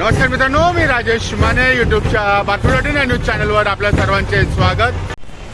नमस्कार मित्रांनो मी राजेश माने युट्यूबच्या बातमी या न्यूज चॅनलवर आपल्या सर्वांचे स्वागत.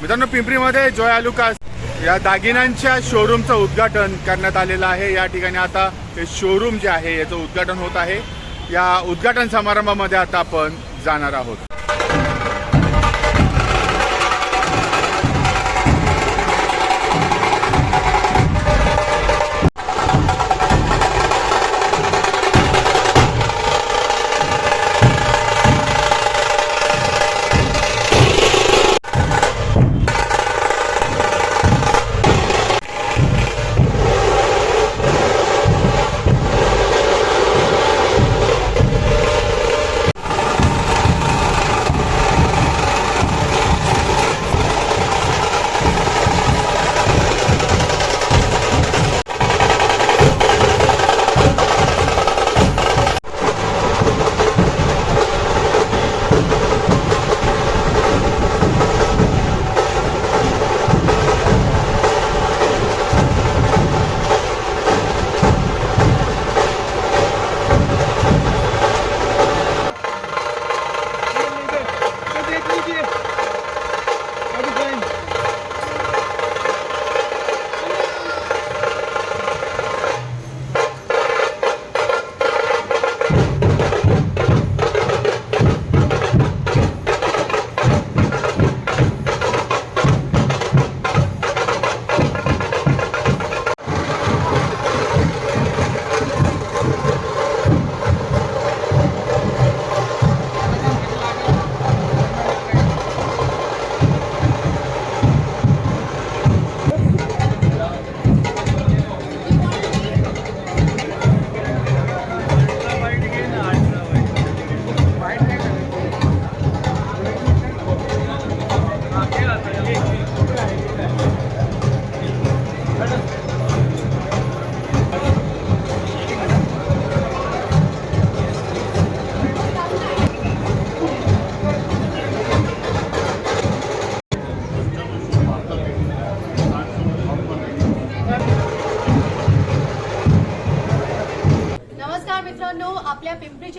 मित्रांनो पिंपरीमध्ये जॉय आलुकास या दागिन्यांच्या शोरूमचं उद्घाटन करण्यात आलेलं आहे. या ठिकाणी आता हे शोरूम जे आहे याचं उद्घाटन होत आहे. या उद्घाटन समारंभामध्ये आता आपण जाणार आहोत.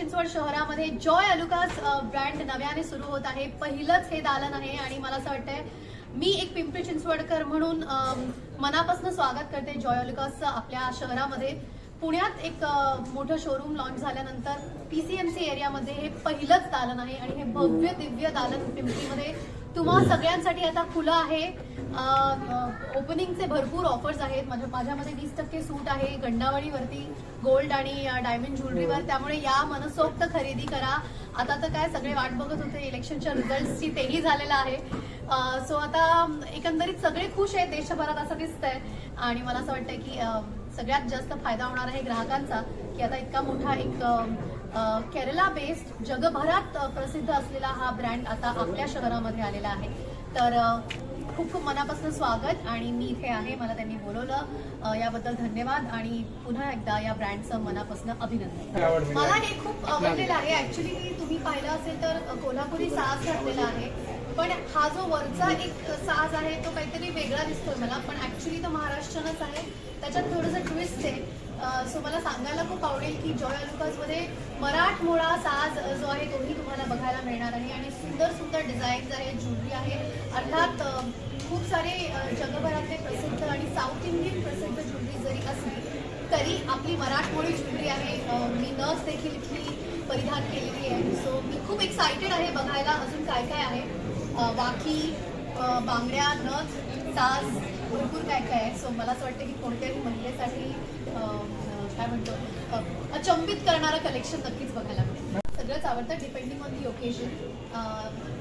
चिंचवड शहरामध्ये जॉय अलुकास ब्रँड नव्याने सुरू होत आहे. पहिलंच हे दालन आहे आणि मला असं वाटतंय मी एक पिंपरी चिंचवडकर म्हणून मनापासून स्वागत करते जॉय अलुकासचं आपल्या शहरामध्ये. पुण्यात एक मोठं शोरूम लॉन्च झाल्यानंतर पीसीएमसी एरियामध्ये हे पहिलंच दालन आहे आणि हे भव्य दिव्य दालन पिंपरीमध्ये तुम्हा सगळ्यांसाठी आता खुलं आहे. ओपनिंगचे भरपूर ऑफर्स आहेत. माझ्या माझ्यामध्ये वीस टक्के सूट आहे. गंडावळीवरती गोल्ड आणि डायमंड ज्वेलरीवर त्यामुळे या मनसोक्त खरेदी करा. आता तर काय सगळे वाट बघत होते. इलेक्शनच्या रिझल्टची तेही झालेलं आहे. सो आता एकंदरीत सगळे खुश आहेत. देशभरात असं दिसतंय. आणि मला असं वाटतंय की सगळ्यात जास्त फायदा होणार आहे ग्राहकांचा. की आता इतका मोठा एक केरला बेस्ड जगभरात प्रसिद्ध असलेला हा ब्रँड आता आपल्या शहरामध्ये आलेला आहे. तर खूप खूप मनापासून स्वागत आणि मी इथे आहे मला त्यांनी बोलवलं. याबद्दल धन्यवाद आणि पुन्हा एकदा या ब्रँडचं मनापासून अभिनंदन. मला हे खूप आवडलेलं आहे. ऍक्च्युली तुम्ही पाहिलं असेल तर कोल्हापुरी साज घातलेला आहे. पण हा जो वरचा एक साज आहे तो काहीतरी वेगळा दिसतोय मला. पण ऍक्च्युली तो महाराष्ट्रनच आहे. त्याच्यात थोडंसं ट्विस्ट आहे. सो मला सांगायला खूप आवडेल की जॉयमध्ये मराठमोळा साज जो आहे तोही तुम्हाला बघायला मिळणार आहे आणि सुंदर सुंदर डिझाईन्स आहेत ज्वेलरी आहे. अर्थात खूप सारे जगभरातले प्रसिद्ध आणि साऊथ इंडियन प्रसिद्ध ज्वेलरी जरी असली तरी आपली मराठमोळी ज्वेलरी आहे. मी नस देखील इथली परिधान केलेली आहे. सो मी खूप एक्सायटेड आहे बघायला. अजून काय काय आहे? वाकी बांगड्या नथ साज भरपूर काय काय आहे. सो मला असं वाटतं की कोणत्याही महिलेसाठी अचंबित करणारं कलेक्शन नक्कीच बघायला मिळेल. सगळंच depending on the occasion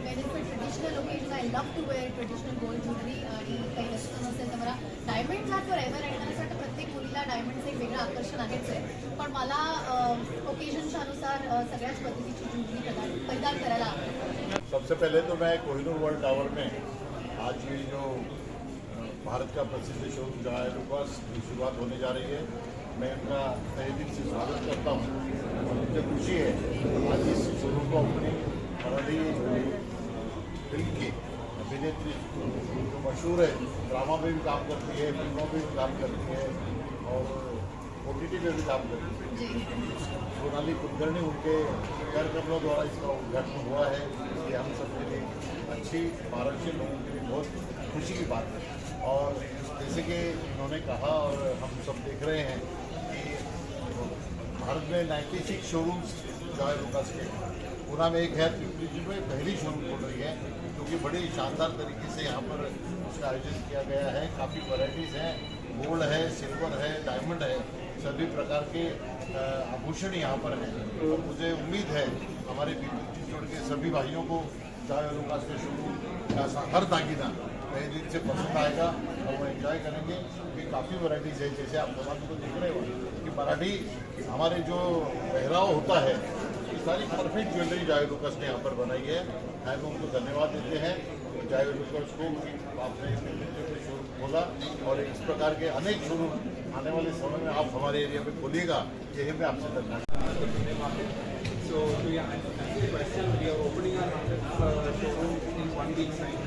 when is traditional occasion I love to wear traditional gold jewellery आणि काही वेस्टर्न असेल तर डायमंड हा फॉर एव्हर मला असं वाटतं प्रत्येक मुलीला डायमंडचं एक वेगळं आकर्षण आहेच आहे. पण मला ओकेजनच्या अनुसार सगळ्याच पद्धतीची ज्वेलरी प्रदान परिधान करायला सबसे पहले तो मैं कोहिनूर वर्ल्ड टावर में आज ये जो भारत का प्रसिद्ध जहाँ लुकास की शुरुआत होने जा रही है। मैं उनका तहे दिल से स्वागत करता हूँ। और मुझे खुशी है आज इस शोरूम का ओपनिंग हमारी फ़िल्म की अभिनेत्री जो मशहूर है ड्रामा में भी काम करती है फ़िल्मों में भी काम करती है और ओ टी टी में भी काम करती है। सोनाली कुलकर्णी उनके कार्यकर्ताओं द्वारा इसका उद्घाटन हुआ है। ये हम सबके लिए अच्छी महाराष्ट्र लोगों के लिए बहुत खुशी की बात है। और जैसे कि इन्होंने कहा और हम सब देख रहे हैं कि भारत में 96 शोरूम्स जॉय लुकास के पूना में एक है पिपली जी में पहली शोरूम खोल रही है क्योंकि कि बड़ी शानदार तरीके से यहाँ पर उसका आयोजन किया गया है। काफ़ी वैरायटीज़ हैं गोल्ड है सिल्वर है डायमंड है, सभी प्रकार के आभूषण यहाँ पर हैं। और मुझे उम्मीद है हमारे पिपली चित्तौड़ के सभी भाइयों को जॉय लुकास के शोरूम का हर दागीना नए दिन से पसंद आएगा और वो एंजॉय करेंगे। क्योंकि काफ़ी वैराइटीज़ है जैसे आप समाज को देख रहे हो कि मराठी हमारे जो पहराव होता है ये सारी परफेक्ट ज्वेलरी जाय लुकस ने यहाँ पर बनाई है। हम उनको धन्यवाद देते हैं। जाय लुकस को कि आपने खोला और इस प्रकार के अनेक शोरूम आने वाले समय में आप हमारे एरिया में खोलिएगा। यही मैं आपसे धन्यवाद। So yeah, answer the question, we are opening our uh, showroom in one week's time.